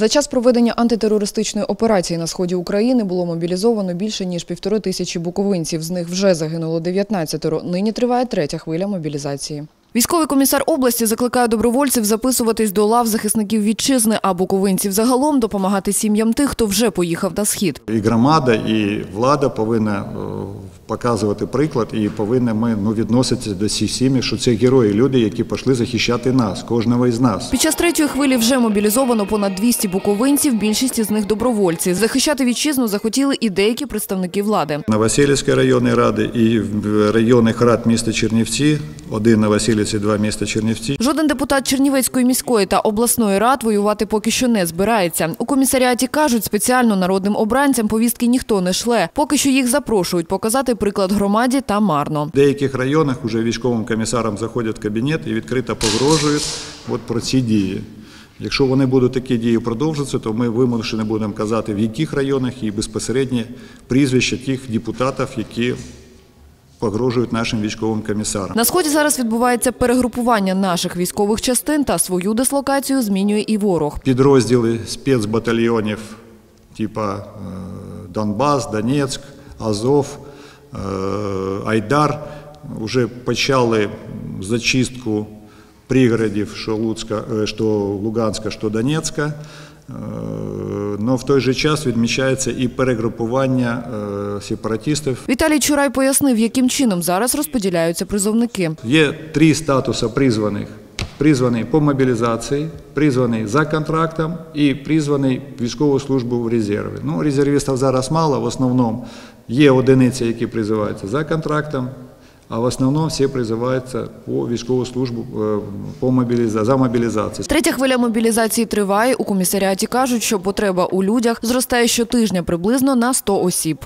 За час проведення антитерористичної операції на сході України було мобілізовано більше ніж півтори тисячі буковинців. З них вже загинуло 19 Нині триває третя хвиля мобілізації. Військовий комісар області закликає добровольців записуватись до лав захисників вітчизни, а буковинців загалом допомагати сім'ям тих, хто вже поїхав на схід. І громада, і влада повинна е, показувати приклад, і повинні ми ну, відноситися до всіх сім'ї, що це герої, люди, які пішли захищати нас, кожного із нас. Під час третьої хвилі вже мобілізовано понад 200 буковинців, більшість із них добровольці. Захищати вітчизну захотіли і деякі представники влади. Новосілівської районної ради і в районних рад міста Чернівці, один Новосілівці, два міста Чернівці. Жоден депутат Чернівецької міської та обласної рад воювати поки що не збирається. У комісаріаті кажуть, спеціально народним обранцям повістки ніхто не шле. Поки що їх запрошують показати приклад громаді та марно. В деяких районах вже військовим комісарам заходять в кабінет і відкрито погрожують от про ці дії. Якщо вони будуть такі дії продовжуватися, то ми вимушені будемо казати, в яких районах і безпосередньо прізвища тих депутатів, які погрожують нашим військовим комісарам. На сході зараз відбувається перегрупування наших військових частин та свою дислокацію змінює і ворог. Підрозділи спецбатальйонів, типа е, Донбас, Донецьк, Азов, е, Айдар, вже почали зачистку пригородів, що е, що Луганська, що Донецька. Але в той же час відмічається і перегрупування е, сепаратистів. Віталій Чурай пояснив, яким чином зараз розподіляються призовники. Є три статуси призваних. Призваний по мобілізації, призваний за контрактом і призваний військову службу в резерві. Ну, резервістів зараз мало, в основному є одиниці, які призиваються за контрактом, а в основному всі призиваються по військову службу е, по мобіліза... за мобілізацію. Третя хвиля мобілізації триває. У комісаріаті кажуть, що потреба у людях зростає щотижня приблизно на 100 осіб.